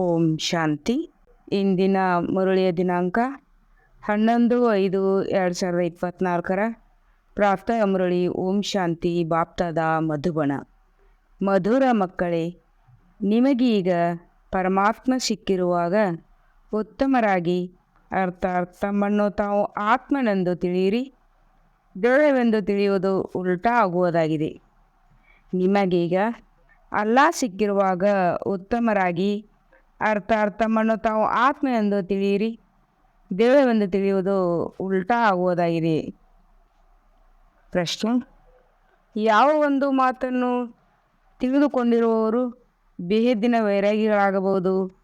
ಓಂ ಶಾಂತಿ. ಇಂದಿನ ಮುರುಳಿಯ ದಿನಾಂಕ ಹನ್ನೊಂದು ಐದು ಎರಡು ಸಾವಿರದ ಇಪ್ಪತ್ತ್ನಾಲ್ಕರ ಪ್ರಾಪ್ತ ಮುರುಳಿ ಓಂ ಶಾಂತಿ ಬಾಪ್ತದ ಮಧುಬಣ ಮಧುರ ಮಕ್ಕಳೇ, ನಿಮಗೀಗ ಪರಮಾತ್ಮ ಸಿಕ್ಕಿರುವಾಗ ಉತ್ತಮರಾಗಿ ಅರ್ಥ ತಮ್ಮನ್ನು ತಾವು ಆತ್ಮನೆಂದು ತಿಳಿಯಿರಿ. ದೇವವೆಂದು ತಿಳಿಯುವುದು ಉಲ್ಟಾ ಆಗುವುದಾಗಿದೆ. ನಿಮಗೀಗ ಅಲ್ಲ ಸಿಕ್ಕಿರುವಾಗ ಉತ್ತಮರಾಗಿ ಅರ್ಥಾತ್ ಅರ್ಥವನ್ನು ತಾವು ಆತ್ಮ ಎಂದು ತಿಳಿಯಿರಿ. ದೇವವೆಂದು ತಿಳಿಯುವುದು ಉಲ್ಟಾ ಆಗುವುದಾಗಿದೆ. ಪ್ರಶ್ನೆ. ಯಾವ ಒಂದು ಮಾತನ್ನು ತಿಳಿದುಕೊಂಡಿರುವವರು ಬೇಹದ್ದಿನ ವೈರಾಗಿಗಳಾಗಬಹುದು?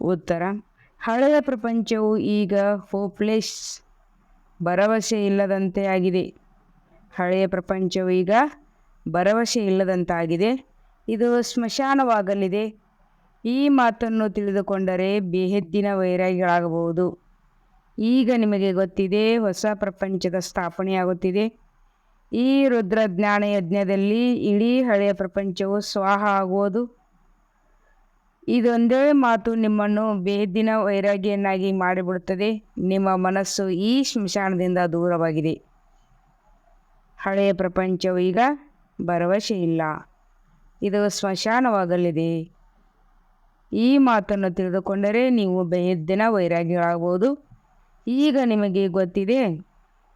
ಉತ್ತರ. ಹಳೆಯ ಪ್ರಪಂಚವು ಈಗ ಹೋಪ್ಲೆಸ್ ಭರವಸೆ ಇಲ್ಲದಂತೆ ಆಗಿದೆ. ಹಳೆಯ ಪ್ರಪಂಚವು ಈಗ ಭರವಸೆ ಇಲ್ಲದಂತಾಗಿದೆ. ಇದು ಸ್ಮಶಾನವಾಗಲಿದೆ. ಈ ಮಾತನ್ನು ತಿಳಿದುಕೊಂಡರೆ ಬೇಹೆದ್ದಿನ ವೈರಾಗಿಗಳಾಗಬಹುದು. ಈಗ ನಿಮಗೆ ಗೊತ್ತಿದೆ, ಹೊಸ ಪ್ರಪಂಚದ ಸ್ಥಾಪನೆಯಾಗುತ್ತಿದೆ. ಈ ರುದ್ರಜ್ಞಾನ ಯಜ್ಞದಲ್ಲಿ ಇಡೀ ಹಳೆಯ ಪ್ರಪಂಚವು ಸ್ವಾಹ ಆಗುವುದು. ಇದೊಂದೇ ಮಾತು ನಿಮ್ಮನ್ನು ಬೇಹದ್ದಿನ ವೈರಾಗಿಯನ್ನಾಗಿ ಮಾಡಿಬಿಡುತ್ತದೆ. ನಿಮ್ಮ ಮನಸ್ಸು ಈ ಶ್ಮಶಾನದಿಂದ ದೂರವಾಗಿದೆ. ಹಳೆಯ ಪ್ರಪಂಚವು ಈಗ ಭರವಸೆ ಇಲ್ಲ ಇದು ಸ್ಮಶಾನವಾಗಲಿದೆ. ಈ ಮಾತನ್ನು ತಿಳಿದುಕೊಂಡರೆ ನೀವು ಬೇಹದ್ದಿನ ವೈರಾಗಿಗಳಾಗಬಹುದು. ಈಗ ನಿಮಗೆ ಗೊತ್ತಿದೆ,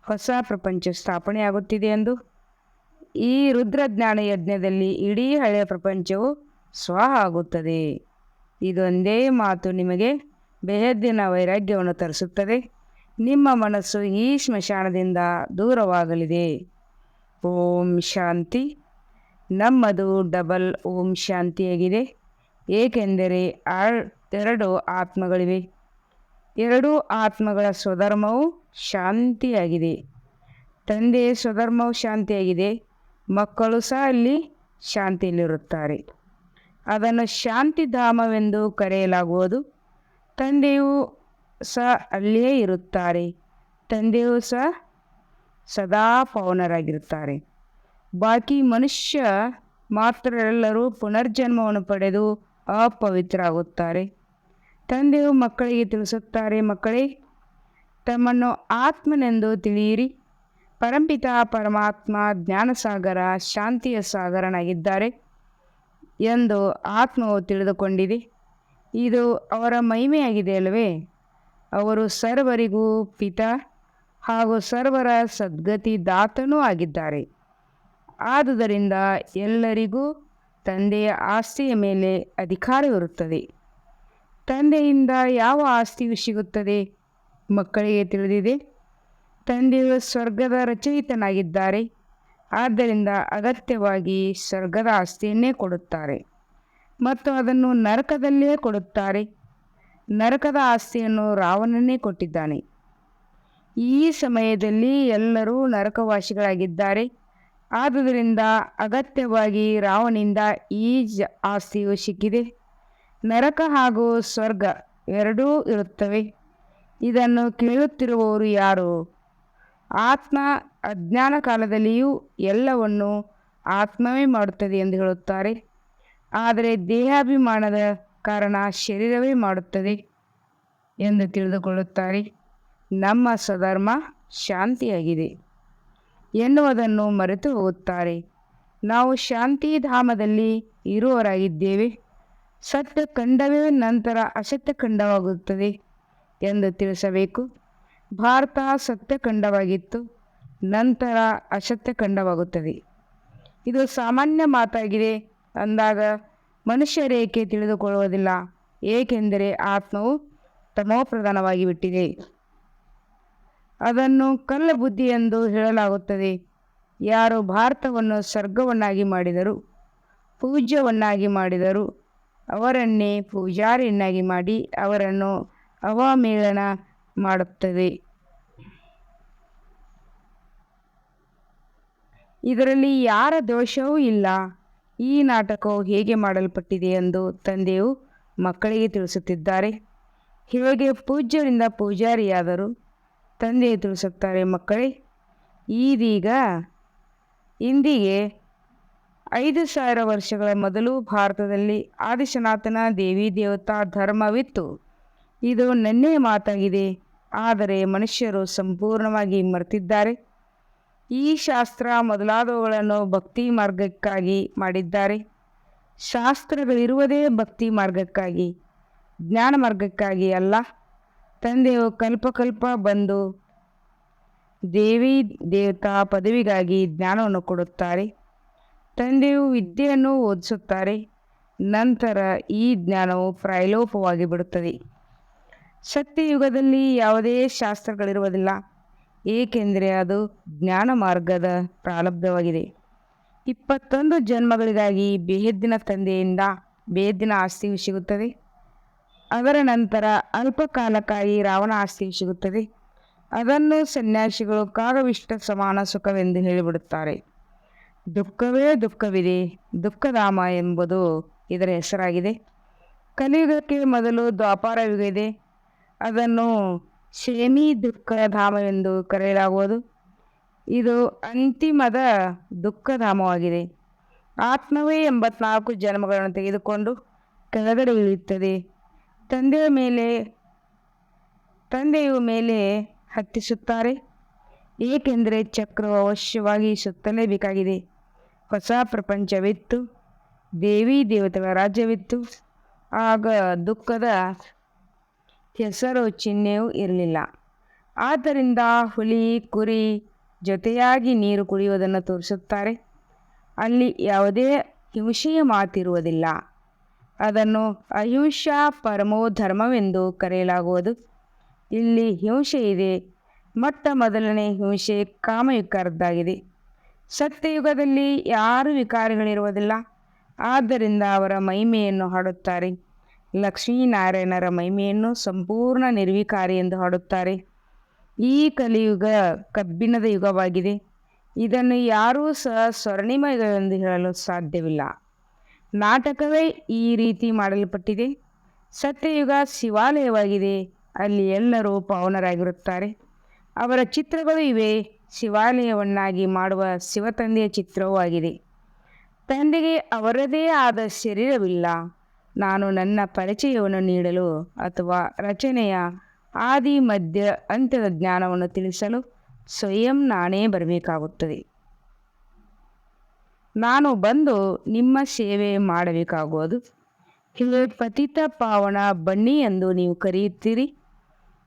ಹೊಸ ಪ್ರಪಂಚ ಸ್ಥಾಪನೆಯಾಗುತ್ತಿದೆ ಎಂದು. ಈ ರುದ್ರಜ್ಞಾನ ಯಜ್ಞದಲ್ಲಿ ಇಡೀ ಹಳೆಯ ಪ್ರಪಂಚವು ಸ್ವಾಹ ಆಗುತ್ತದೆ. ಇದೊಂದೇ ಮಾತು ನಿಮಗೆ ಬೆಹದ್ದಿನ ವೈರಾಗ್ಯವನ್ನು ತರಿಸುತ್ತದೆ. ನಿಮ್ಮ ಮನಸ್ಸು ಈ ಸ್ಮಶಾನದಿಂದ ದೂರವಾಗಲಿದೆ. ಓಂ ಶಾಂತಿ. ನಮ್ಮದು ಡಬಲ್ ಓಂ ಶಾಂತಿಯಾಗಿದೆ. ಏಕೆಂದರೆ ಆ ಎರಡು ಆತ್ಮಗಳಿವೆ. ಎರಡೂ ಆತ್ಮಗಳ ಸ್ವಧರ್ಮವು ಶಾಂತಿಯಾಗಿದೆ. ತಂದೆಯ ಸ್ವಧರ್ಮವು ಶಾಂತಿಯಾಗಿದೆ, ಮಕ್ಕಳು ಸಹ ಅಲ್ಲಿ ಶಾಂತಿಯಲ್ಲಿರುತ್ತಾರೆ. ಅದನ್ನು ಶಾಂತಿಧಾಮವೆಂದು ಕರೆಯಲಾಗುವುದು. ತಂದೆಯು ಸಹ ಅಲ್ಲಿಯೇ ಇರುತ್ತಾರೆ. ತಂದೆಯು ಸಹ ಸದಾ ಪವನರಾಗಿರುತ್ತಾರೆ ಬಾಕಿ ಮನುಷ್ಯ ಮಾತ್ರ ಎಲ್ಲರೂ ಪುನರ್ಜನ್ಮವನ್ನು ಪಡೆದು ಅಪವಿತ್ರ ಆಗುತ್ತಾರೆ. ತಂದೆಯು ಮಕ್ಕಳಿಗೆ ತಿಳಿಸುತ್ತಾರೆ, ಮಕ್ಕಳೇ, ತಮ್ಮನ್ನು ಆತ್ಮನೆಂದು ತಿಳಿಯಿರಿ. ಪರಂಪಿತ ಪರಮಾತ್ಮ ಜ್ಞಾನಸಾಗರ, ಶಾಂತಿಯ ಸಾಗರನಾಗಿದ್ದಾರೆ ಎಂದು ಆತ್ಮವು ತಿಳಿದುಕೊಂಡಿದೆ. ಇದು ಅವರ ಮಹಿಮೆಯಾಗಿದೆ ಅಲ್ಲವೇ? ಅವರು ಸರ್ವರಿಗೂ ಪಿತ ಹಾಗೂ ಸರ್ವರ ಸದ್ಗತಿ ದಾತನೂ ಆಗಿದ್ದಾರೆ. ಆದುದರಿಂದ ಎಲ್ಲರಿಗೂ ತಂದೆಯ ಆಸ್ತಿಯ ಮೇಲೆ ಅಧಿಕಾರವಿರುತ್ತದೆ ತಂದೆಯಿಂದ ಯಾವ ಆಸ್ತಿಯು ಸಿಗುತ್ತದೆ? ಮಕ್ಕಳಿಗೆ ತಿಳಿದಿದೆ. ತಂದೆಯು ಸ್ವರ್ಗದ ರಚಯಿತನಾಗಿದ್ದಾರೆ. ಆದ್ದರಿಂದ ಅಗತ್ಯವಾಗಿ ಸ್ವರ್ಗದ ಆಸ್ತಿಯನ್ನೇ ಕೊಡುತ್ತಾರೆ ಮತ್ತು ಅದನ್ನು ನರಕದಲ್ಲೇ ಕೊಡುತ್ತಾರೆ. ನರಕದ ಆಸ್ತಿಯನ್ನು ರಾವಣನೇ ಕೊಟ್ಟಿದ್ದಾನೆ. ಈ ಸಮಯದಲ್ಲಿ ಎಲ್ಲರೂ ನರಕವಾಸಿಗಳಾಗಿದ್ದಾರೆ. ಆದುದರಿಂದ ಅಗತ್ಯವಾಗಿ ರಾವಣಿಂದ ಈ ಜ ಆಸ್ತಿಯು ಸಿಕ್ಕಿದೆ. ನರಕ ಹಾಗೂ ಸ್ವರ್ಗ ಎರಡೂ ಇರುತ್ತವೆ. ಇದನ್ನು ಕೇಳುತ್ತಿರುವವರು ಯಾರು? ಆತ್ಮ ಅಜ್ಞಾನ ಕಾಲದಲ್ಲಿಯೂ ಎಲ್ಲವನ್ನು ಆತ್ಮವೇ ಮಾಡುತ್ತದೆ ಎಂದು ಹೇಳುತ್ತಾರೆ. ಆದರೆ ದೇಹಾಭಿಮಾನದ ಕಾರಣ ಶರೀರವೇ ಮಾಡುತ್ತದೆ ಎಂದು ತಿಳಿದುಕೊಳ್ಳುತ್ತಾರೆ. ನಮ್ಮ ಸ್ವಧರ್ಮ ಶಾಂತಿಯಾಗಿದೆ. ಎನ್ನುವುದನ್ನು ಮರೆತು ಹೋಗುತ್ತಾರೆ. ನಾವು ಶಾಂತಿಧಾಮದಲ್ಲಿ ಇರುವವರಾಗಿದ್ದೇವೆ. ಸತ್ಯ ಖಂಡವೇ ನಂತರ ಅಸತ್ಯ ಖಂಡವಾಗುತ್ತದೆ ಎಂದು ತಿಳಿಸಬೇಕು. ಭಾರತ ಸತ್ಯ ಖಂಡವಾಗಿತ್ತು ನಂತರ ಅಸತ್ಯ ಖಂಡವಾಗುತ್ತದೆ ಇದು ಸಾಮಾನ್ಯ ಮಾತಾಗಿದೆ ಅಂದಾಗ ಮನುಷ್ಯರೇಕೆ ತಿಳಿದುಕೊಳ್ಳುವುದಿಲ್ಲ, ಏಕೆಂದರೆ ಆತ್ಮವು ತಮೋಪ್ರಧಾನವಾಗಿ ಬಿಟ್ಟಿದೆ ಅದನ್ನು ಕಲ್ಲ ಬುದ್ಧಿ ಎಂದು ಹೇಳಲಾಗುತ್ತದೆ. ಯಾರು ಭಾರತವನ್ನು ಸ್ವರ್ಗವನ್ನಾಗಿ ಮಾಡಿದರು, ಪೂಜ್ಯವನ್ನಾಗಿ ಮಾಡಿದರು, ಅವರನ್ನೇ ಪೂಜಾರಿಯನ್ನಾಗಿ ಮಾಡಿ ಅವರನ್ನು ಅವಮೇಳನ ಮಾಡುತ್ತದೆ. ಇದರಲ್ಲಿ ಯಾರ ದೋಷವೂ ಇಲ್ಲ. ಈ ನಾಟಕವು ಹೇಗೆ ಮಾಡಲ್ಪಟ್ಟಿದೆ ಎಂದು ತಂದೆಯು ಮಕ್ಕಳಿಗೆ ತಿಳಿಸುತ್ತಿದ್ದಾರೆ. ಹೀಗೆ ಪೂಜ್ಯರಿಂದ ಪೂಜಾರಿಯಾದರು ತಂದೆಯು ತಿಳಿಸುತ್ತಾರೆ ಮಕ್ಕಳೇ. ಈದೀಗ ಇಂದಿಗೆ ಐದು ಸಾವಿರ ವರ್ಷಗಳ ಮೊದಲು ಭಾರತದಲ್ಲಿ ಆದಿಶನಾಥನ ದೇವಿ ದೇವತಾ ಧರ್ಮವಿತ್ತು. ಇದು ನೆನ್ನೆ ಮಾತಾಗಿದೆ. ಆದರೆ ಮನುಷ್ಯರು ಸಂಪೂರ್ಣವಾಗಿ ಮರೆತಿದ್ದಾರೆ. ಈ ಶಾಸ್ತ್ರ ಮೊದಲಾದವುಗಳನ್ನು ಭಕ್ತಿ ಮಾರ್ಗಕ್ಕಾಗಿ ಮಾಡಿದ್ದಾರೆ. ಶಾಸ್ತ್ರಗಳಿರುವುದೇ ಭಕ್ತಿ ಮಾರ್ಗಕ್ಕಾಗಿ, ಜ್ಞಾನ ಮಾರ್ಗಕ್ಕಾಗಿ ಅಲ್ಲ. ತಂದೆಯು ಕಲ್ಪಕಲ್ಪ ಬಂದು ದೇವಿ ದೇವತಾ ಪದವಿಗಾಗಿ ಜ್ಞಾನವನ್ನು ಕೊಡುತ್ತಾರೆ. ತಂದೆಯು ವಿದ್ಯೆಯನ್ನು ಓದಿಸುತ್ತಾರೆ. ನಂತರ ಈ ಜ್ಞಾನವು ಪ್ರಾಯಲೋಪವಾಗಿ ಬಿಡುತ್ತದೆ. ಸತ್ಯಯುಗದಲ್ಲಿ ಯಾವುದೇ ಶಾಸ್ತ್ರಗಳಿರುವುದಿಲ್ಲ, ಏಕೆಂದರೆ ಅದು ಜ್ಞಾನ ಮಾರ್ಗದ ಪ್ರಾರಬ್ಧವಾಗಿದೆ. ಇಪ್ಪತ್ತೊಂದು ಜನ್ಮಗಳಿಗಾಗಿ ಬೇಹದ್ದಿನ ತಂದೆಯಿಂದ ಬೇಹದ್ದಿನ ಆಸ್ತಿಯು ಸಿಗುತ್ತದೆ. ಅದರ ನಂತರ ಅಲ್ಪಕಾಲಕ್ಕಾಗಿ ರಾವಣ ಆಸ್ತಿ ಸಿಗುತ್ತದೆ. ಅದನ್ನು ಸನ್ಯಾಸಿಗಳು ಕಾಗವಿಷ್ಟ ಸಮಾನ ಸುಖವೆಂದು ಹೇಳಿಬಿಡುತ್ತಾರೆ. ದುಃಖವೇ ದುಃಖವಿದೆ, ದುಃಖಧಾಮ ಎಂಬುದು ಇದರ ಹೆಸರಾಗಿದೆ. ಕಲಿಯುಗಕ್ಕೆ ಮೊದಲು ದ್ವಾಪಾರ ಯುಗ ಅದನ್ನು ಶೇಮಿ ದುಃಖಧಾಮವೆಂದು ಕರೆಯಲಾಗುವುದು. ಇದು ಅಂತಿಮದ ದುಃಖಧಾಮವಾಗಿದೆ. ಆತ್ಮವೇ ಎಂಬತ್ನಾಲ್ಕು ಜನ್ಮಗಳನ್ನು ತೆಗೆದುಕೊಂಡು ಕೆಳಗಡೆ ಇಳಿಯುತ್ತದೆ. ತಂದೆಯ ಮೇಲೆ ತಂದೆಯ ಮೇಲೆ ಹತ್ತಿಸುತ್ತಾರೆ. ಏಕೆಂದರೆ ಚಕ್ರವು ಅವಶ್ಯವಾಗಿ ಸುತ್ತಲೇಬೇಕಾಗಿದೆ. ಹೊಸ ಪ್ರಪಂಚವಿತ್ತು, ದೇವಿ ದೇವತೆಗಳ ರಾಜ್ಯವಿತ್ತು. ಆಗ ದುಃಖದ ಹೆಸರು ಚಿಹ್ನೆಯೂ ಇರಲಿಲ್ಲ. ಆದ್ದರಿಂದ ಹುಲಿ, ಕುರಿ ಜೊತೆಯಾಗಿ ನೀರು ಕುಡಿಯುವುದನ್ನು ತೋರಿಸುತ್ತಾರೆ. ಅಲ್ಲಿ ಯಾವುದೇ ಹಿಂಸೆಯ ಮಾತಿರುವುದಿಲ್ಲ. ಅದನ್ನು ಅಹಿಂಸಾ ಪರಮೋ ಧರ್ಮವೆಂದು ಕರೆಯಲಾಗುವುದು. ಇಲ್ಲಿ ಹಿಂಸೆ ಇದೆ. ಮೊಟ್ಟ ಮೊದಲನೇ ಹಿಂಸೆ ಕಾಮವಿಕಾರದ್ದಾಗಿದೆ ಸತ್ಯಯುಗದಲ್ಲಿ ಯಾರು ವಿಕಾರಗಳಿರುವುದಿಲ್ಲ. ಆದ್ದರಿಂದ ಅವರ ಮಹಿಮೆಯನ್ನು ಹಾಡುತ್ತಾರೆ. ಲಕ್ಷ್ಮೀನಾರಾಯಣರ ಮಹಿಮೆಯನ್ನು ಸಂಪೂರ್ಣ ನಿರ್ವಿಕಾರಿ ಎಂದು ಹಾಡುತ್ತಾರೆ. ಈ ಕಲಿಯುಗ ಕಬ್ಬಿಣದ ಯುಗವಾಗಿದೆ. ಇದನ್ನು ಯಾರೂ ಸಹ ಸ್ವರ್ಣಿಮ ಯುಗವೆಂದು ಹೇಳಲು ಸಾಧ್ಯವಿಲ್ಲ. ನಾಟಕವೇ ಈ ರೀತಿ ಮಾಡಲ್ಪಟ್ಟಿದೆ. ಸತ್ಯಯುಗ ಶಿವಾಲಯವಾಗಿದೆ. ಅಲ್ಲಿ ಎಲ್ಲರೂ ಪಾವನರಾಗಿರುತ್ತಾರೆ ಅವರ ಚಿತ್ರಗಳು ಇವೆ. ಶಿವಾಲಯವನ್ನಾಗಿ ಮಾಡುವ ಶಿವತಂದೆಯ ಚಿತ್ರವೂ ಆಗಿದೆ. ತಂದೆಗೆ ಅವರದೇ ಆದ ಶರೀರವಿಲ್ಲ. ನಾನು ನನ್ನ ಪರಿಚಯವನ್ನು ನೀಡಲು ಅಥವಾ ರಚನೆಯ ಆದಿ ಮಧ್ಯ ಅಂತ್ಯದ ಜ್ಞಾನವನ್ನು ತಿಳಿಸಲು ಸ್ವಯಂ ನಾನೇ ಬರಬೇಕಾಗುತ್ತದೆ. ನಾನು ಬಂದು ನಿಮ್ಮ ಸೇವೆ ಮಾಡಬೇಕಾಗುವುದು. ಹೀಗೆ ಪತಿತ ಪಾವನ ಬನ್ನಿ ಎಂದು ನೀವು ಕರೆಯುತ್ತೀರಿ.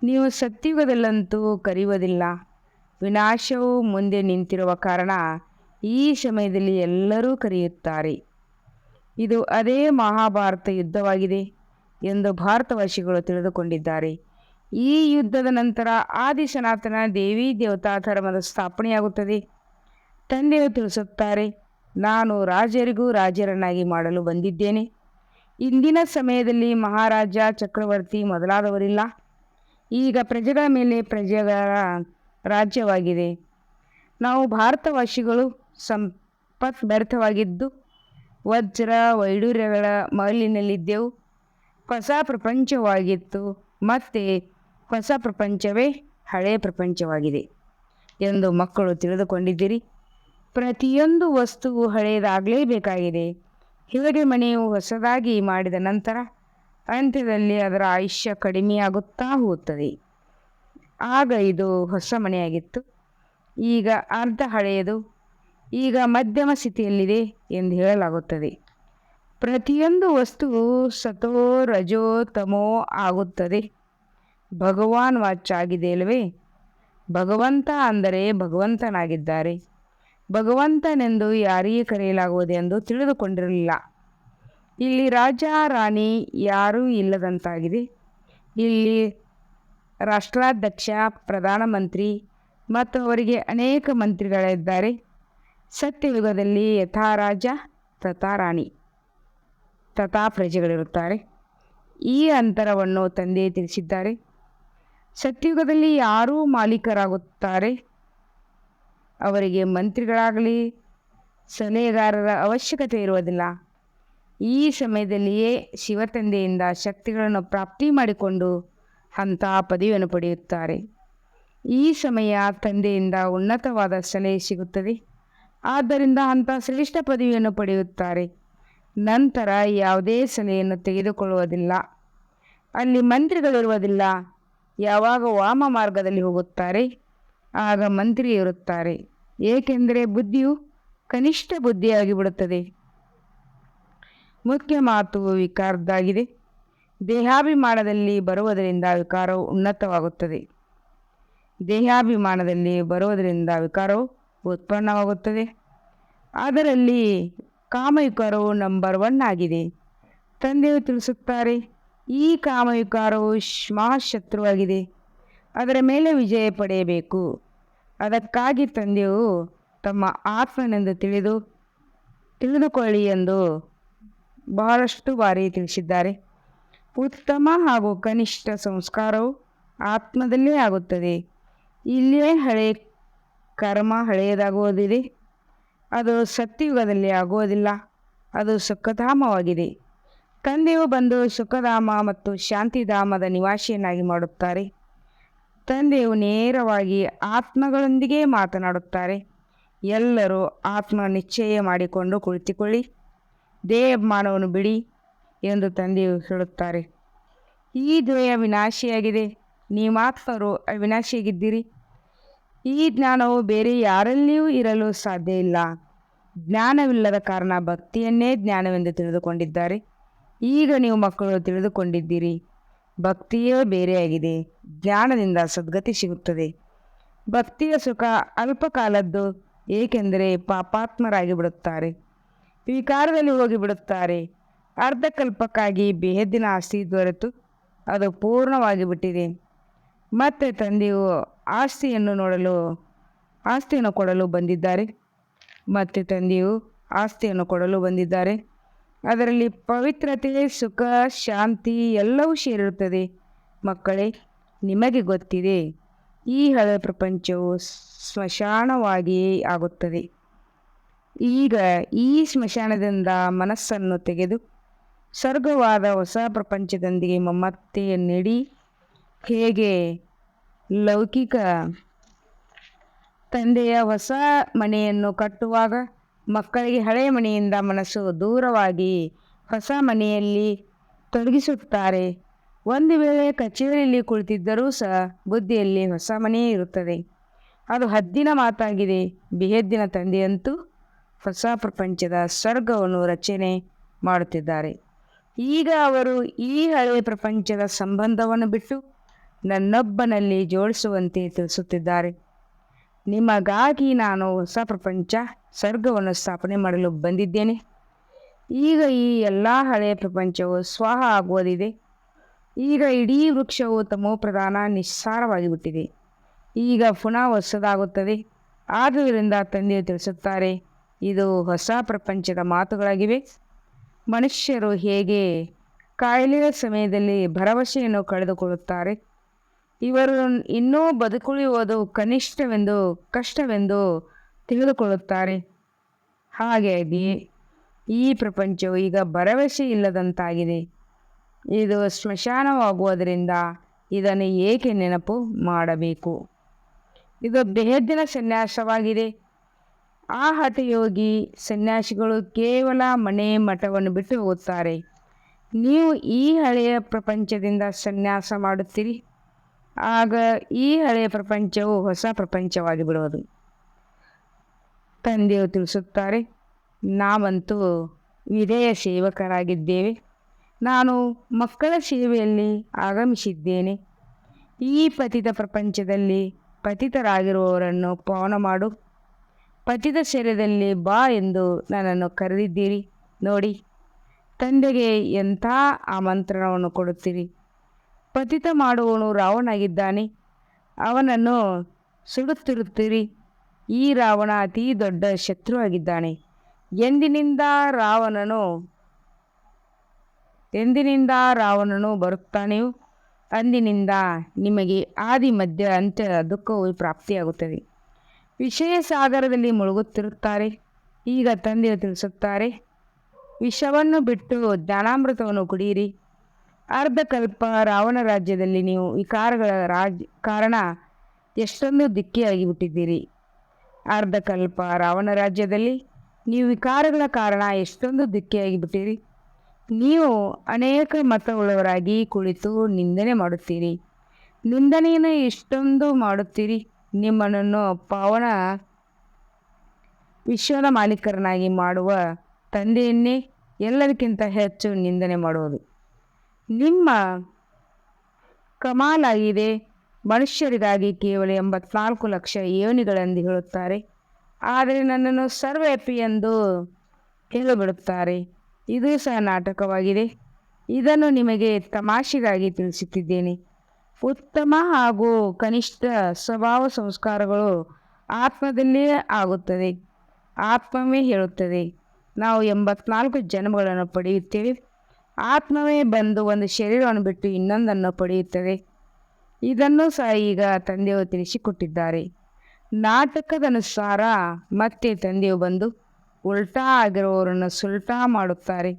ನೀವು ಸತ್ಯುಗದಲ್ಲಂತೂ ಕರೆಯುವುದಿಲ್ಲ. ವಿನಾಶವು ಮುಂದೆ ನಿಂತಿರುವ ಕಾರಣ ಈ ಸಮಯದಲ್ಲಿ ಎಲ್ಲರೂ ಕರೆಯುತ್ತಾರೆ. ಇದು ಅದೇ ಮಹಾಭಾರತ ಯುದ್ಧವಾಗಿದೆ ಎಂದು ಭಾರತವಾಸಿಗಳು ತಿಳಿದುಕೊಂಡಿದ್ದಾರೆ. ಈ ಯುದ್ಧದ ನಂತರ ಆದಿ ಸನಾತನ ದೇವಿ ದೇವತಾ ಧರ್ಮದ ಸ್ಥಾಪನೆಯಾಗುತ್ತದೆ. ತಂದೆಯು ತಿಳಿಸುತ್ತಾರೆ ನಾನು ರಾಜರಿಗೂ ರಾಜರನ್ನಾಗಿ ಮಾಡಲು ಬಂದಿದ್ದೇನೆ. ಇಂದಿನ ಸಮಯದಲ್ಲಿ ಮಹಾರಾಜ ಚಕ್ರವರ್ತಿ ಮೊದಲಾದವರಿಲ್ಲ. ಈಗ ಪ್ರಜೆಗಳ ಮೇಲೆ ಪ್ರಜೆಗಳ ರಾಜ್ಯವಾಗಿದೆ. ನಾವು ಭಾರತವಾಸಿಗಳು ಸಂಪತ್ ವ್ಯರ್ಥವಾಗಿದ್ದು ವಜ್ರ ವೈಡೂರ್ಯಗಳ ಮಹಲಿನಲ್ಲಿದ್ದೆವು. ಹೊಸ ಪ್ರಪಂಚವಾಗಿತ್ತು. ಮತ್ತೆ ಹೊಸ ಪ್ರಪಂಚವೇ ಹಳೆಯ ಪ್ರಪಂಚವಾಗಿದೆ ಎಂದು ಮಕ್ಕಳು ತಿಳಿದುಕೊಂಡಿದ್ದೀರಿ. ಪ್ರತಿಯೊಂದು ವಸ್ತುವು ಹಳೆಯದಾಗಲೇಬೇಕಾಗಿದೆ ಹೀಗೆ ಮನೆಯು ಹೊಸದಾಗಿ ಮಾಡಿದ ನಂತರ ಅಂತ್ಯದಲ್ಲಿ ಅದರ ಆಯುಷ್ಯ ಕಡಿಮೆಯಾಗುತ್ತಾ ಹೋಗುತ್ತದೆ. ಆಗ ಇದು ಹೊಸ ಮನೆಯಾಗಿತ್ತು. ಈಗ ಅರ್ಧ ಹಳೆಯದು, ಈಗ ಮಧ್ಯಮ ಸ್ಥಿತಿಯಲ್ಲಿದೆ ಎಂದು ಹೇಳಲಾಗುತ್ತದೆ. ಪ್ರತಿಯೊಂದು ವಸ್ತುವು ಸತೋ ರಜೋ ತಮೋ ಆಗುತ್ತದೆ. ಭಗವಾನ್ ವಾಚ್ ಅಲ್ಲವೇ ಭಗವಂತ ಅಂದರೆ ಭಗವಂತನಾಗಿದ್ದಾರೆ. ಭಗವಂತನೆಂದು ಯಾರಿಗೆ ಕರೆಯಲಾಗುವುದು ಎಂದು ತಿಳಿದುಕೊಂಡಿರಲಿಲ್ಲ. ಇಲ್ಲಿ ರಾಜ, ರಾಣಿ ಯಾರೂ ಇಲ್ಲದಂತಾಗಿದೆ. ಇಲ್ಲಿ ರಾಷ್ಟ್ರಾಧ್ಯಕ್ಷ ಪ್ರಧಾನಮಂತ್ರಿ ಮತ್ತು ಅವರಿಗೆ ಅನೇಕ ಮಂತ್ರಿಗಳಿದ್ದಾರೆ. ಸತ್ಯಯುಗದಲ್ಲಿ ಯಥಾ ರಾಜ ತಥಾ ರಾಣಿ ತಥಾ ಪ್ರಜೆಗಳಿರುತ್ತಾರೆ ಈ ಅಂತರವನ್ನು ತಂದೆ ತಿಳಿಸಿದ್ದಾರೆ. ಸತ್ಯಯುಗದಲ್ಲಿ ಯಾರೂ ಮಾಲೀಕರಾಗುತ್ತಾರೆ. ಅವರಿಗೆ ಮಂತ್ರಿಗಳಾಗಲಿ ಸಲಹೆಗಾರರ ಅವಶ್ಯಕತೆ ಇರುವುದಿಲ್ಲ. ಈ ಸಮಯದಲ್ಲಿಯೇ ಶಿವತಂದೆಯಿಂದ ಶಕ್ತಿಗಳನ್ನು ಪ್ರಾಪ್ತಿ ಮಾಡಿಕೊಂಡು ಅಂತಹ ಪದವಿಯನ್ನು ಪಡೆಯುತ್ತಾರೆ. ಈ ಸಮಯ ತಂದೆಯಿಂದ ಉನ್ನತವಾದ ಸಲಹೆ ಸಿಗುತ್ತದೆ. ಆದ್ದರಿಂದ ಅಂಥ ಶ್ರೇಷ್ಠ ಪದವಿಯನ್ನು ಪಡೆಯುತ್ತಾರೆ. ನಂತರ ಯಾವುದೇ ಸಲಹೆಯನ್ನು ತೆಗೆದುಕೊಳ್ಳುವುದಿಲ್ಲ. ಅಲ್ಲಿ ಮಂತ್ರಿಗಳಿರುವುದಿಲ್ಲ ಯಾವಾಗ ವಾಮ ಮಾರ್ಗದಲ್ಲಿ ಹೋಗುತ್ತಾರೆ, ಆಗ ಮಂತ್ರಿ ಇರುತ್ತಾರೆ. ಏಕೆಂದರೆ ಬುದ್ಧಿಯು ಕನಿಷ್ಠ ಬುದ್ಧಿಯಾಗಿ ಬಿಡುತ್ತದೆ ಮುಖ್ಯ ಮಾತು ವಿಕಾರದ್ದಾಗಿದೆ. ದೇಹಾಭಿಮಾನದಲ್ಲಿ ಬರುವುದರಿಂದ ವಿಕಾರವು ಉನ್ನತವಾಗುತ್ತದೆ. ದೇಹಾಭಿಮಾನದಲ್ಲಿ ಬರುವುದರಿಂದ ವಿಕಾರವು ಉತ್ಪನ್ನವಾಗುತ್ತದೆ. ಅದರಲ್ಲಿ ಕಾಮವಿಕಾರವು ನಂಬರ್ ಒನ್ ಆಗಿದೆ. ತಂದೆಯು ತಿಳಿಸುತ್ತಾರೆ, ಈ ಕಾಮವಿಕಾರವು ಮಹಾಶತ್ರುವಾಗಿದೆ. ಅದರ ಮೇಲೆ ವಿಜಯ ಪಡೆಯಬೇಕು. ಅದಕ್ಕಾಗಿ ತಂದೆಯು ತಮ್ಮ ಆತ್ಮನೆಂದು ತಿಳಿದು, ತಿಳಿದುಕೊಳ್ಳಿ ಎಂದು ಬಹಳಷ್ಟು ಬಾರಿ ತಿಳಿಸಿದ್ದಾರೆ. ಉತ್ತಮ ಹಾಗೂ ಕನಿಷ್ಠ ಸಂಸ್ಕಾರವು ಆತ್ಮದಲ್ಲೇ ಆಗುತ್ತದೆ. ಇಲ್ಲೇ ಹಳೆ ಕರ್ಮ ಹಳೆಯದಾಗುವುದಿದೆ. ಅದು ಸತ್ಯಯುಗದಲ್ಲಿ ಆಗುವುದಿಲ್ಲ. ಅದು ಸುಖಧಾಮವಾಗಿದೆ. ತಂದೆಯು ಬಂದು ಸುಖಧಾಮ ಮತ್ತು ಶಾಂತಿಧಾಮದ ನಿವಾಸಿಯನ್ನಾಗಿ ಮಾಡುತ್ತಾರೆ. ತಂದೆಯು ನೇರವಾಗಿ ಆತ್ಮಗಳೊಂದಿಗೆ ಮಾತನಾಡುತ್ತಾರೆ. ಎಲ್ಲರೂ ಆತ್ಮ ನಿಶ್ಚಯ ಮಾಡಿಕೊಂಡು ಕುಳಿತುಕೊಳ್ಳಿ. ದೇಹಮಾನವನ್ನು ಬಿಡಿ ಎಂದು ತಂದೆಯು ಹೇಳುತ್ತಾರೆ. ಈ ದ್ವಯ ವಿನಾಶಿಯಾಗಿದೆ ನೀವಾತ್ಮರು ಅವಿನಾಶಿಯಾಗಿದ್ದೀರಿ. ಈ ಜ್ಞಾನವು ಬೇರೆ ಯಾರಲ್ಲಿಯೂ ಇರಲು ಸಾಧ್ಯ ಇಲ್ಲ. ಜ್ಞಾನವಿಲ್ಲದ ಕಾರಣ ಭಕ್ತಿಯನ್ನೇ ಜ್ಞಾನವೆಂದು ತಿಳಿದುಕೊಂಡಿದ್ದಾರೆ. ಈಗ ನೀವು ಮಕ್ಕಳು ತಿಳಿದುಕೊಂಡಿದ್ದೀರಿ. ಭಕ್ತಿಯೇ ಬೇರೆಯಾಗಿದೆ. ಜ್ಞಾನದಿಂದ ಸದ್ಗತಿ ಸಿಗುತ್ತದೆ. ಭಕ್ತಿಯ ಸುಖ ಅಲ್ಪಕಾಲದ್ದು, ಏಕೆಂದರೆ ಪಾಪಾತ್ಮರಾಗಿ ಬಿಡುತ್ತಾರೆ. ವಿಕಾರದಲ್ಲಿ ಹೋಗಿ ಬಿಡುತ್ತಾರೆ. ಅರ್ಧಕಲ್ಪಕ್ಕಾಗಿ ಬೇಹದ್ದಿನ ಆಸ್ತಿ ದೊರೆತು, ಅದು ಪೂರ್ಣವಾಗಿ ಬಿಟ್ಟಿದೆ. ಮತ್ತೆ ತಂದೆಯು ಆಸ್ತಿಯನ್ನು ನೋಡಲು, ಆಸ್ತಿಯನ್ನು ಕೊಡಲು ಬಂದಿದ್ದಾರೆ. ಮತ್ತೆ ತಂದೆಯು ಆಸ್ತಿಯನ್ನು ಕೊಡಲು ಬಂದಿದ್ದಾರೆ. ಅದರಲ್ಲಿ ಪವಿತ್ರತೆ, ಸುಖ, ಶಾಂತಿ ಎಲ್ಲವೂ ಸೇರಿರುತ್ತದೆ. ಮಕ್ಕಳೇ, ನಿಮಗೆ ಗೊತ್ತಿದೆ, ಈ ಹಳೆ ಪ್ರಪಂಚವು ಸ್ಮಶಾನವಾಗಿಯೇ ಆಗುತ್ತದೆ. ಈಗ ಈ ಸ್ಮಶಾನದಿಂದ ಮನಸ್ಸನ್ನು ತೆಗೆದು ಸ್ವರ್ಗವಾದ ಹೊಸ ಪ್ರಪಂಚದೊಂದಿಗೆ ಮಮತೆ ನೀಡಿ, ಹೇಗೆ ಲೌಕಿಕ ತಂದೆಯ ಹೊಸ ಮನೆಯನ್ನು ಕಟ್ಟುವಾಗ ಮಕ್ಕಳಿಗೆ ಹಳೆಯ ಮನೆಯಿಂದ ಮನಸ್ಸು ದೂರವಾಗಿ ಹೊಸ ಮನೆಯಲ್ಲಿ ತೊಡಗಿಸುತ್ತಾರೆ. ಒಂದು ವೇಳೆ ಕಚೇರಿಯಲ್ಲಿ ಕುಳಿತಿದ್ದರೂ ಸಹ ಬುದ್ಧಿಯಲ್ಲಿ ಹೊಸ ಮನೆಯೇ ಇರುತ್ತದೆ. ಅದು ಹದ್ದಿನ ಮಾತಾಗಿದೆ. ಬಿಹೆದ್ದಿನ ತಂದೆಯಂತೂ ಹೊಸ ಪ್ರಪಂಚದ ಸ್ವರ್ಗವನ್ನು ರಚನೆ ಮಾಡುತ್ತಿದ್ದಾರೆ. ಈಗ ಅವರು ಈ ಹಳೆಯ ಪ್ರಪಂಚದ ಸಂಬಂಧವನ್ನು ಬಿಟ್ಟು ನನ್ನೊಬ್ಬನಲ್ಲಿ ಜೋಡಿಸುವಂತೆ ತಿಳಿಸುತ್ತಿದ್ದಾರೆ. ನಿಮಗಾಗಿ ನಾನು ಹೊಸ ಪ್ರಪಂಚ ಸ್ವರ್ಗವನ್ನು ಸ್ಥಾಪನೆ ಮಾಡಲು ಬಂದಿದ್ದೇನೆ. ಈಗ ಈ ಎಲ್ಲ ಹಳೆಯ ಪ್ರಪಂಚವು ಸ್ವಾಹ ಆಗುವುದಿದೆ. ಈಗ ಇಡೀ ವೃಕ್ಷವು ತಮೋಪ್ರಧಾನ ಪ್ರಧಾನ ನಿಸ್ಸಾರವಾಗಿಬಿಟ್ಟಿದೆ. ಈಗ ಪುನಃ ಹೊಸದಾಗುತ್ತದೆ. ಆದುದರಿಂದ ತಂದೆಯು ತಿಳಿಸುತ್ತಾರೆ, ಇದು ಹೊಸ ಪ್ರಪಂಚದ ಮಾತುಗಳಾಗಿವೆ. ಮನುಷ್ಯರು ಹೇಗೆ ಕಾಯಿಲೆಯ ಸಮಯದಲ್ಲಿ ಭರವಸೆಯನ್ನು ಕಳೆದುಕೊಳ್ಳುತ್ತಾರೆ? ಇವರು ಇನ್ನೂ ಬದುಕುಳಿಯುವುದು ಕನಿಷ್ಠವೆಂದು, ಕಷ್ಟವೆಂದು ತಿಳಿದುಕೊಳ್ಳುತ್ತಾರೆ. ಹಾಗಾಗಿ ಈ ಪ್ರಪಂಚವು ಈಗ ಭರವಸೆ ಇಲ್ಲದಂತಾಗಿದೆ. ಇದು ಸ್ಮಶಾನವಾಗುವುದರಿಂದ ಇದನ್ನು ಏಕೆ ನೆನಪು ಮಾಡಬೇಕು? ಇದು ಬೆಹದ್ದಿನ ಸನ್ಯಾಸವಾಗಿದೆ. ಆ ಹಠಯೋಗಿ ಸನ್ಯಾಸಿಗಳು ಕೇವಲ ಮನೆ ಮಠವನ್ನು ಬಿಟ್ಟು ಹೋಗುತ್ತಾರೆ. ನೀವು ಈ ಹಳೆಯ ಪ್ರಪಂಚದಿಂದ ಸನ್ಯಾಸ ಮಾಡುತ್ತೀರಿ. ಆಗ ಈ ಹಳೆಯ ಪ್ರಪಂಚವು ಹೊಸ ಪ್ರಪಂಚವಾಗಿ ಬಿಡುವುದು. ತಂದೆಯು ತಿಳಿಸುತ್ತಾರೆ, ನಾವಂತೂ ವಿಧೇಯ ಸೇವಕರಾಗಿದ್ದೇವೆ. ನಾನು ಮಕ್ಕಳ ಸೇವೆಯಲ್ಲಿ ಆಗಮಿಸಿದ್ದೇನೆ. ಈ ಪತಿತ ಪ್ರಪಂಚದಲ್ಲಿ ಪತಿತರಾಗಿರುವವರನ್ನು ಪವನ ಮಾಡು. ಪತಿತ ಶರೀರದಲ್ಲಿ ಬಾ ಎಂದು ನನ್ನನ್ನು ಕರೆದಿದ್ದೀರಿ. ನೋಡಿ, ತಂದೆಗೆ ಎಂಥ ಆಮಂತ್ರಣವನ್ನು ಕೊಡುತ್ತೀರಿ? ಪತಿತ ಮಾಡುವವನು ರಾವಣಾಗಿದ್ದಾನೆ ಅವನನ್ನು ಸುಡುತ್ತಿರುತ್ತೀರಿ. ಈ ರಾವಣ ಅತಿ ದೊಡ್ಡ ಶತ್ರುವಾಗಿದ್ದಾನೆ. ಎಂದಿನಿಂದ ರಾವಣನು ಎಂದಿನಿಂದ ರಾವಣನು ಬರುತ್ತಾನೆಯೋ, ಅಂದಿನಿಂದ ನಿಮಗೆ ಆದಿ, ಮಧ್ಯ, ಅಂತ್ಯ ದುಃಖವು ಪ್ರಾಪ್ತಿಯಾಗುತ್ತದೆ. ವಿಷಯ ಸಾಗರದಲ್ಲಿ ಮುಳುಗುತ್ತಿರುತ್ತಾರೆ. ಈಗ ತಂದೆಯು ತಿಳಿಸುತ್ತಾರೆ, ವಿಷವನ್ನು ಬಿಟ್ಟು ಜ್ಞಾನಾಮೃತವನ್ನು ಕುಡಿಯಿರಿ. ಅರ್ಧಕಲ್ಪ ರಾವಣ ರಾಜ್ಯದಲ್ಲಿ ನೀವು ವಿಕಾರಗಳ ರಾಜ್, ಕಾರಣ ಎಷ್ಟೊಂದು ದಿಕ್ಕಿಯಾಗಿ ಬಿಟ್ಟಿದ್ದೀರಿ. ಅರ್ಧಕಲ್ಪ ರಾವಣ ರಾಜ್ಯದಲ್ಲಿ ನೀವು ವಿಕಾರಗಳ ಕಾರಣ ಎಷ್ಟೊಂದು ದಿಕ್ಕಿಯಾಗಿ ಬಿಟ್ಟಿರಿ. ನೀವು ಅನೇಕ ಮತವುಳ್ಳವರಾಗಿ ಕುಳಿತು ನಿಂದನೆ ಮಾಡುತ್ತೀರಿ. ನಿಂದನೆಯನ್ನು ಎಷ್ಟೊಂದು ಮಾಡುತ್ತೀರಿ. ನಿಮ್ಮನ್ನು ಪಾವನ ವಿಶ್ವದ ಮಾಲೀಕರನ್ನಾಗಿ ಮಾಡುವ ತಂದೆಯನ್ನೇ ಎಲ್ಲದಕ್ಕಿಂತ ಹೆಚ್ಚು ನಿಂದನೆ ಮಾಡುವುದು. ನಿಮ್ಮ ಕಮಾಲಾಗಿದೆ ಮನುಷ್ಯರಿಗಾಗಿ ಕೇವಲ ಎಂಬತ್ನಾಲ್ಕು ಲಕ್ಷ ಯೋನಿಗಳೆಂದು ಹೇಳುತ್ತಾರೆ. ಆದರೆ ನನ್ನನ್ನು ಸರ್ವೇಪಿ ಎಂದು ಹೇಳಿಬಿಡುತ್ತಾರೆ. ಇದು ಸಹ ನಾಟಕವಾಗಿದೆ. ಇದನ್ನು ನಿಮಗೆ ತಮಾಷೆಗಾಗಿ ತಿಳಿಸುತ್ತಿದ್ದೇನೆ. ಉತ್ತಮ ಹಾಗೂ ಕನಿಷ್ಠ ಸ್ವಭಾವ ಸಂಸ್ಕಾರಗಳು ಆತ್ಮದಲ್ಲಿಯೇ ಆಗುತ್ತದೆ. ಆತ್ಮವೇ ಹೇಳುತ್ತದೆ. ನಾವು ಎಂಬತ್ನಾಲ್ಕು ಜನ್ಮಗಳನ್ನು ಪಡೆಯುತ್ತೇವೆ. ಆತ್ಮವೇ ಬಂದು ಒಂದು ಶರೀರವನ್ನು ಬಿಟ್ಟು ಇನ್ನೊಂದನ್ನು ಪಡೆಯುತ್ತದೆ. ಇದನ್ನು ಸಹ ಈಗ ತಂದೆಯು ತಿಳಿಸಿಕೊಟ್ಟಿದ್ದಾರೆ. ನಾಟಕದನುಸಾರ ಮತ್ತೆ ತಂದೆಯು ಬಂದು ಉಲ್ಟಾ ಆಗಿರುವವರನ್ನು ಸುಲ್ಟಾ ಮಾಡುತ್ತಾರೆ.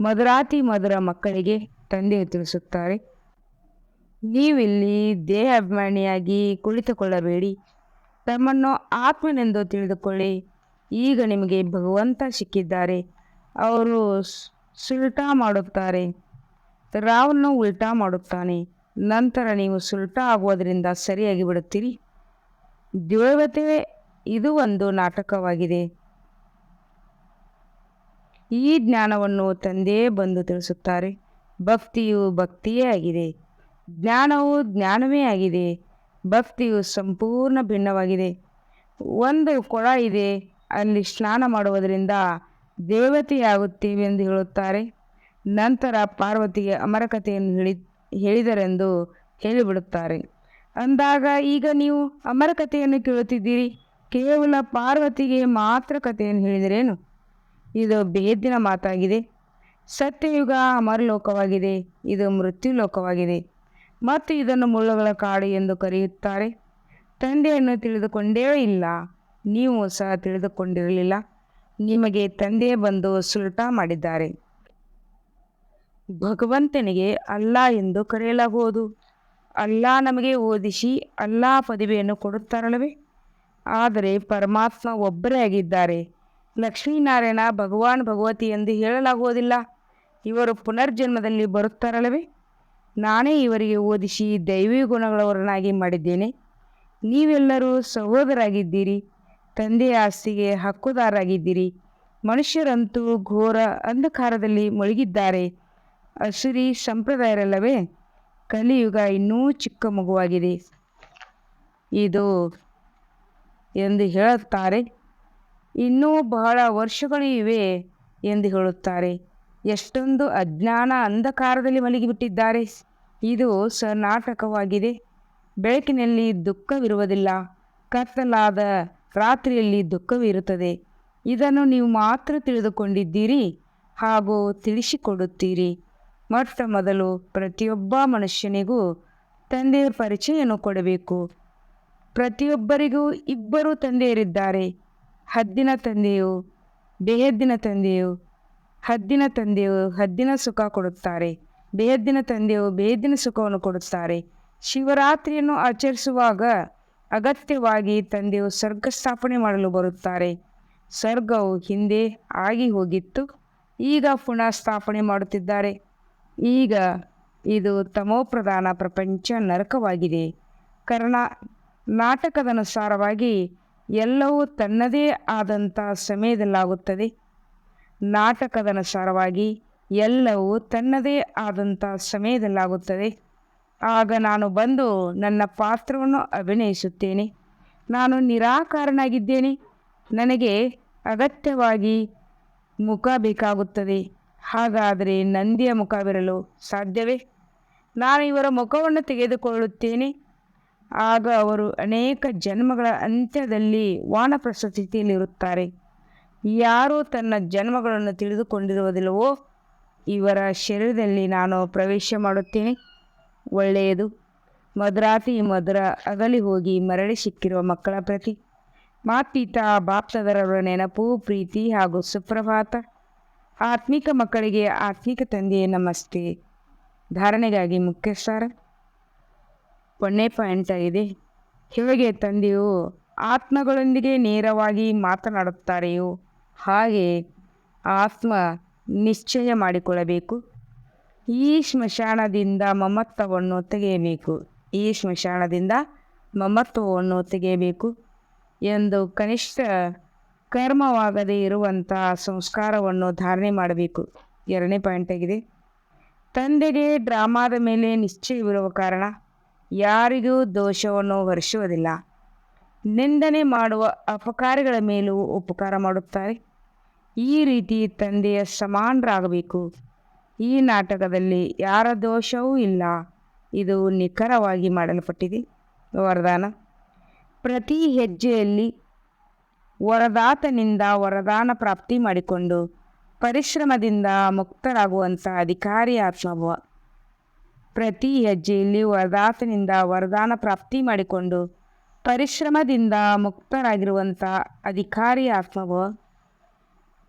ಮಧುರಾತಿ ಮಧುರ ಮಕ್ಕಳಿಗೆ ತಂದೆಯು ತಿಳಿಸುತ್ತಾರೆ. ನೀವಿಲ್ಲಿ ದೇಹಾಭಿಮಾನಿಯಾಗಿ ಕುಳಿತುಕೊಳ್ಳಬೇಡಿ. ತಮ್ಮನ್ನು ಆತ್ಮನೆಂದು ತಿಳಿದುಕೊಳ್ಳಿ. ಈಗ ನಿಮಗೆ ಭಗವಂತ ಸಿಕ್ಕಿದ್ದಾರೆ. ಅವರು ಸುಲ್ಟಾ ಮಾಡುತ್ತಾರೆ. ರಾವ್ನು ಉಲ್ಟಾ ಮಾಡುತ್ತಾನೆ. ನಂತರ ನೀವು ಸುಲ್ಟಾ ಆಗುವುದರಿಂದ ಸರಿಯಾಗಿ ಬಿಡುತ್ತೀರಿ. ದೇವತೆ ಇದು ಒಂದು ನಾಟಕವಾಗಿದೆ. ಈ ಜ್ಞಾನವನ್ನು ತಂದೆಯೇ ಬಂದು ತಿಳಿಸುತ್ತಾರೆ. ಭಕ್ತಿಯು ಭಕ್ತಿಯೇ ಆಗಿದೆ. ಜ್ಞಾನವು ಜ್ಞಾನವೇ ಆಗಿದೆ. ಭಕ್ತಿಯು ಸಂಪೂರ್ಣ ಭಿನ್ನವಾಗಿದೆ. ಒಂದು ಕೊಳ ಇದೆ. ಅಲ್ಲಿ ಸ್ನಾನ ಮಾಡುವುದರಿಂದ ದೇವತೆಯಾಗುತ್ತೇವೆ ಎಂದು ಹೇಳುತ್ತಾರೆ. ನಂತರ ಪಾರ್ವತಿಗೆ ಅಮರಕಥೆಯನ್ನು ಹೇಳಿ, ಹೇಳಿದರೆಂದು ಹೇಳಿಬಿಡುತ್ತಾರೆ. ಅಂದಾಗ ಈಗ ನೀವು ಅಮರಕಥೆಯನ್ನು ಕೇಳುತ್ತಿದ್ದೀರಿ. ಕೇವಲ ಪಾರ್ವತಿಗೆ ಮಾತ್ರ ಕಥೆಯನ್ನು ಹೇಳಿದರೇನು? ಇದು ಬೇದಿನ ಮಾತಾಗಿದೆ. ಸತ್ಯಯುಗ ಅಮರಲೋಕವಾಗಿದೆ. ಇದು ಮೃತ್ಯುಲೋಕವಾಗಿದೆ. ಮತ್ತು ಇದನ್ನು ಮುಳ್ಳುಗಳ ಕಾಡು ಎಂದು ಕರೆಯುತ್ತಾರೆ. ತಂದೆಯನ್ನು ತಿಳಿದುಕೊಂಡೇ ಇಲ್ಲ. ನೀವು ಸಹ ತಿಳಿದುಕೊಂಡಿರಲಿಲ್ಲ. ನಿಮಗೆ ತಂದೆ ಬಂದು ಸುಲ್ಟಾ ಮಾಡಿದ್ದಾರೆ. ಭಗವಂತನಿಗೆ ಅಲ್ಲಾ ಎಂದು ಕರೆಯಲಾಗುವುದು. ಅಲ್ಲಾ ನಮಗೆ ಓದಿಸಿ, ಅಲ್ಲಾ ಪದವಿಯನ್ನು ಕೊಡುತ್ತಾರಲ್ಲವೇ? ಆದರೆ ಪರಮಾತ್ಮ ಒಬ್ಬರೇ ಆಗಿದ್ದಾರೆ. ಲಕ್ಷ್ಮೀನಾರಾಯಣ ಭಗವಾನ್ ಭಗವತಿ ಎಂದು ಹೇಳಲಾಗುವುದಿಲ್ಲ. ಇವರು ಪುನರ್ಜನ್ಮದಲ್ಲಿ ಬರುತ್ತಾರಲ್ಲವೇ? ನಾನೇ ಇವರಿಗೆ ಓದಿಸಿ ದೈವಿ ಗುಣಗಳವರನ್ನಾಗಿ ಮಾಡಿದ್ದೇನೆ. ನೀವೆಲ್ಲರೂ ಸಹೋದರಾಗಿದ್ದೀರಿ. ತಂದೆಯ ಆಸ್ತಿಗೆ ಹಕ್ಕುದಾರರಾಗಿದ್ದೀರಿ. ಮನುಷ್ಯರಂತೂ ಘೋರ ಅಂಧಕಾರದಲ್ಲಿ ಮುಳುಗಿದ್ದಾರೆ. ಅಸುರಿ ಸಂಪ್ರದಾಯರಲ್ಲವೇ? ಕಲಿಯುಗ ಇನ್ನೂ ಚಿಕ್ಕ ಮಗುವಾಗಿದೆ. ಇದು ಎಂದು ಹೇಳುತ್ತಾರೆ. ಇನ್ನೂ ಬಹಳ ವರ್ಷಗಳು ಇವೆ ಎಂದು ಹೇಳುತ್ತಾರೆ. ಎಷ್ಟೊಂದು ಅಜ್ಞಾನ ಅಂಧಕಾರದಲ್ಲಿ ಮಲಗಿಬಿಟ್ಟಿದ್ದಾರೆ. ಇದು ಸ ನಾಟಕವಾಗಿದೆ ಬೆಳಕಿನಲ್ಲಿ ದುಃಖವಿರುವುದಿಲ್ಲ. ಕತ್ತಲಾದ ರಾತ್ರಿಯಲ್ಲಿ ದುಃಖವಿರುತ್ತದೆ. ಇದನ್ನು ನೀವು ಮಾತ್ರ ತಿಳಿದುಕೊಂಡಿದ್ದೀರಿ ಹಾಗೂ ತಿಳಿಸಿಕೊಡುತ್ತೀರಿ. ಮೊಟ್ಟ ಮೊದಲು ಪ್ರತಿಯೊಬ್ಬ ಮನುಷ್ಯನಿಗೂ ತಂದೆಯ ಪರಿಚಯವನ್ನು ಕೊಡಬೇಕು. ಪ್ರತಿಯೊಬ್ಬರಿಗೂ ಇಬ್ಬರು ತಂದೆಯರಿದ್ದಾರೆ. ಹದ್ದಿನ ತಂದೆಯು ಬೇಹದ್ದಿನ ತಂದೆಯು ಹದ್ದಿನ ತಂದೆಯು ಹದ್ದಿನ ಸುಖ ಕೊಡುತ್ತಾರೆ. ಬೇಹದ್ದಿನ ತಂದೆಯು ಬೇಹದ್ದಿನ ಸುಖವನ್ನು ಕೊಡುತ್ತಾರೆ. ಶಿವರಾತ್ರಿಯನ್ನು ಆಚರಿಸುವಾಗ ಅಗತ್ಯವಾಗಿ ತಂದೆಯು ಸ್ವರ್ಗ ಸ್ಥಾಪನೆ ಮಾಡಲು ಬರುತ್ತಾರೆ. ಸ್ವರ್ಗವು ಹಿಂದೆ ಆಗಿ ಹೋಗಿತ್ತು. ಈಗ ಪುನಃ ಸ್ಥಾಪನೆ ಮಾಡುತ್ತಿದ್ದಾರೆ. ಈಗ ಇದು ತಮೋಪ್ರಧಾನ ಪ್ರಪಂಚ ನರಕವಾಗಿದೆ. ಕರ್ಣ ನಾಟಕದನುಸಾರವಾಗಿ ಎಲ್ಲವೂ ತನ್ನದೇ ಆದಂಥ ಸಮಯದಲ್ಲಾಗುತ್ತದೆ ನಾಟಕದನುಸಾರವಾಗಿ ಎಲ್ಲವೂ ತನ್ನದೇ ಆದಂಥ ಸಮಯದಲ್ಲಾಗುತ್ತದೆ ಆಗ ನಾನು ಬಂದು ನನ್ನ ಪಾತ್ರವನ್ನು ಅಭಿನಯಿಸುತ್ತೇನೆ. ನಾನು ನಿರಾಕಾರನಾಗಿದ್ದೇನೆ. ನನಗೆ ಅಗತ್ಯವಾಗಿ ಮುಖ ಬೇಕಾಗುತ್ತದೆ. ಹಾಗಾದರೆ ನಂದಿಯ ಮುಖವಿರಲು ಸಾಧ್ಯವೇ? ನಾನು ಇವರ ಮುಖವನ್ನು ತೆಗೆದುಕೊಳ್ಳುತ್ತೇನೆ. ಆಗ ಅವರು ಅನೇಕ ಜನ್ಮಗಳ ಅಂತ್ಯದಲ್ಲಿ ವಾನಪ್ರಸ್ಥ ಸ್ಥಿತಿಯಲ್ಲಿರುತ್ತಾರೆ ಯಾರು ತನ್ನ ಜನ್ಮಗಳನ್ನು ತಿಳಿದುಕೊಂಡಿರುವುದಿಲ್ಲವೋ ಇವರ ಶರೀರದಲ್ಲಿ ನಾನು ಪ್ರವೇಶ ಮಾಡುತ್ತೇನೆ. ಒಳ್ಳೆಯದು. ಮಧುರಾತಿ ಮಧುರ ಅಗಲಿ ಹೋಗಿ ಮರಳಿ ಸಿಕ್ಕಿರುವ ಮಕ್ಕಳ ಪ್ರತಿ. ಮಾತೀತ ಬಾಪ್ತದರವರ ನೆನಪು, ಪ್ರೀತಿ ಹಾಗೂ ಸುಪ್ರಭಾತ. ಆತ್ಮಿಕ ಮಕ್ಕಳಿಗೆ ಆತ್ಮಿಕ ತಂದೆಯ ನಮಸ್ತೆ. ಧಾರಣೆಗಾಗಿ ಮುಖ್ಯ ಸಾರ ಒಂದನೇ ಪಾಯಿಂಟ್ ಆಗಿದೆ ಹೇಗೆ ತಂದೆಯು ಆತ್ಮಗಳೊಂದಿಗೆ ನೇರವಾಗಿ ಮಾತನಾಡುತ್ತಾರೆಯೋ ಹಾಗೆ ಆತ್ಮ ನಿಶ್ಚಯ ಮಾಡಿಕೊಳ್ಳಬೇಕು. ಈ ಸ್ಮಶಾನದಿಂದ ಮಮತ್ವವನ್ನು ತೆಗೆಯಬೇಕು. ಈ ಶ್ಮಶಾನದಿಂದ ಮಮತ್ವವನ್ನು ತೆಗೆಯಬೇಕು ಎಂದು ಕನಿಷ್ಠ ಕರ್ಮವಾಗದೇ ಇರುವಂತಹ ಸಂಸ್ಕಾರವನ್ನು ಧಾರಣೆ ಮಾಡಬೇಕು. ಎರಡನೇ ಪಾಯಿಂಟ್ ಆಗಿದೆ. ತಂದೆಗೆ ಡ್ರಾಮಾದ ಮೇಲೆ ನಿಶ್ಚಯವಿರುವ ಕಾರಣ ಯಾರಿಗೂ ದೋಷವನ್ನು ಹೊರಿಸುವುದಿಲ್ಲ. ನಿಂದನೆ ಮಾಡುವ ಅಪಕಾರಗಳ ಮೇಲೂ ಉಪಕಾರ ಮಾಡುತ್ತಾರೆ. ಈ ರೀತಿ ತಂದೆಯ ಸಮಾನರಾಗಬೇಕು. ಈ ನಾಟಕದಲ್ಲಿ ಯಾರ ದೋಷವೂ ಇಲ್ಲ. ಇದು ನಿಖರವಾಗಿ ಮಾಡಲ್ಪಟ್ಟಿದೆ. ವರದಾನ. ಪ್ರತಿ ಹೆಜ್ಜೆಯಲ್ಲಿ ವರದಾತನಿಂದ ವರದಾನ ಪ್ರಾಪ್ತಿ ಮಾಡಿಕೊಂಡು ಪರಿಶ್ರಮದಿಂದ ಮುಕ್ತರಾಗುವಂಥ ಅಧಿಕಾರಿ ಆತ್ಮಭವ ಪ್ರತಿ ಹೆಜ್ಜೆಯಲ್ಲಿ ವರದಾತನಿಂದ ವರದಾನ ಪ್ರಾಪ್ತಿ ಮಾಡಿಕೊಂಡು ಪರಿಶ್ರಮದಿಂದ ಮುಕ್ತರಾಗಿರುವಂಥ ಅಧಿಕಾರಿ ಆತ್ಮಭವ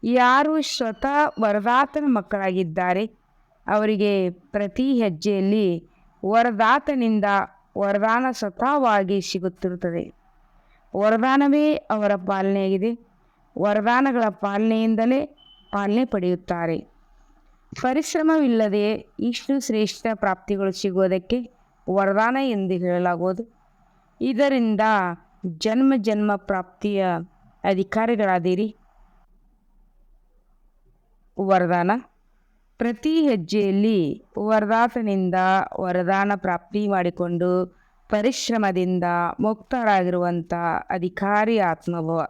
ಯಾರು ಸ್ವತಃ ವರದಾತನ ಮಕ್ಕಳಾಗಿದ್ದಾರೆ? ಅವರಿಗೆ ಪ್ರತಿ ಹೆಜ್ಜೆಯಲ್ಲಿ ವರದಾತನಿಂದ ವರದಾನ ಸ್ವತಃವಾಗಿ ಸಿಗುತ್ತಿರುತ್ತದೆ. ವರದಾನವೇ ಅವರ ಪಾಲನೆಯಾಗಿದೆ. ವರದಾನಗಳ ಪಾಲನೆಯಿಂದಲೇ ಪಾಲನೆ ಪಡೆಯುತ್ತಾರೆ. ಪರಿಶ್ರಮವಿಲ್ಲದೆ ಇಷ್ಟು ಶ್ರೇಷ್ಠ ಪ್ರಾಪ್ತಿಗಳು ಸಿಗುವುದಕ್ಕೆ ವರದಾನ ಎಂದು ಹೇಳಲಾಗುವುದು. ಇದರಿಂದ ಜನ್ಮ ಜನ್ಮ ಪ್ರಾಪ್ತಿಯ ಅಧಿಕಾರಿಗಳಾದಿರಿ. ವರದಾನ. ಪ್ರತಿ ಹೆಜ್ಜೆಯಲ್ಲಿ ವರದಾತನಿಂದ ವರದಾನ ಪ್ರಾಪ್ತಿ ಮಾಡಿಕೊಂಡು ಪರಿಶ್ರಮದಿಂದ ಮುಕ್ತರಾಗಿರುವಂಥ ಅಧಿಕಾರಿ ಆತ್ಮಭವ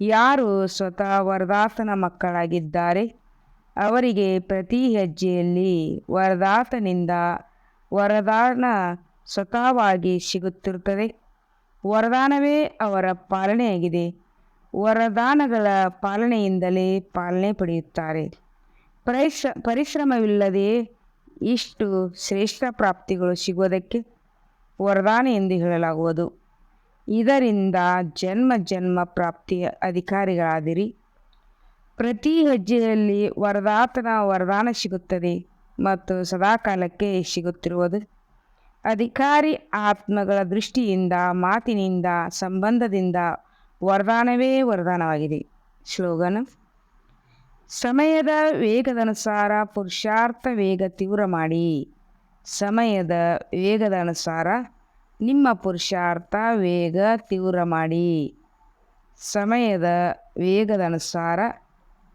ಯಾರು ಸ್ವತಃ ವರದಾತನ ಮಕ್ಕಳಾಗಿದ್ದಾರೆ? ಅವರಿಗೆ ಪ್ರತಿ ಹೆಜ್ಜೆಯಲ್ಲಿ ವರದಾತನಿಂದ ವರದಾನ ಸ್ವತಃವಾಗಿ ಸಿಗುತ್ತಿರುತ್ತದೆ. ವರದಾನವೇ ಅವರ ಪಾಲನೆಯಾಗಿದೆ. ವರದಾನಗಳ ಪಾಲನೆಯಿಂದಲೇ ಪಾಲನೆ ಪಡೆಯುತ್ತಾರೆ. ಪರಿಶ್ರ, ಪರಿಶ್ರಮವಿಲ್ಲದೆ ಇಷ್ಟು ಶ್ರೇಷ್ಠ ಪ್ರಾಪ್ತಿಗಳು ಸಿಗುವುದಕ್ಕೆ ವರದಾನ ಎಂದು ಹೇಳಲಾಗುವುದು. ಇದರಿಂದ ಜನ್ಮ ಜನ್ಮ ಪ್ರಾಪ್ತಿಯ ಅಧಿಕಾರಿಗಳಾದಿರಿ. ಪ್ರತಿ ಹೆಜ್ಜೆಯಲ್ಲಿ ವರದಾತನ ವರದಾನ ಸಿಗುತ್ತದೆ ಮತ್ತು ಸದಾಕಾಲಕ್ಕೆ ಸಿಗುತ್ತಿರುವುದು. ಅಧಿಕಾರಿ ಆತ್ಮಗಳ ದೃಷ್ಟಿಯಿಂದ, ಮಾತಿನಿಂದ, ಸಂಬಂಧದಿಂದ ವರದಾನವೇ ವರದಾನವಾಗಿದೆ. ಶ್ಲೋಗನ, ಸಮಯದ ವೇಗದನುಸಾರ ಪುರುಷಾರ್ಥ ವೇಗ ತೀವ್ರ ಮಾಡಿ. ಸಮಯದ ವೇಗದ ಅನುಸಾರ ನಿಮ್ಮ ಪುರುಷಾರ್ಥ ವೇಗ ತೀವ್ರ ಮಾಡಿ. ಸಮಯದ ವೇಗದ ಅನುಸಾರ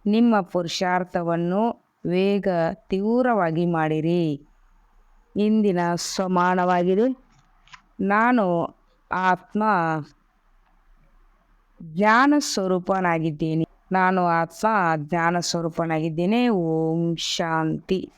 ನಿಮ್ಮ ಪುರುಷಾರ್ಥವನ್ನು ವೇಗ ತೀವ್ರವಾಗಿ ಮಾಡಿರಿ. ಇಂದಿನ ಸಮಾನವಾಗಿದೆ. ನಾನು ಆತ್ಮ ಜ್ಞಾನ ಸ್ವರೂಪನಾಗಿದ್ದೀನಿ. ನಾನು ಆತ್ಮ ಜ್ಞಾನ ಸ್ವರೂಪನಾಗಿದ್ದೇನೆ. ಓಂ ಶಾಂತಿ.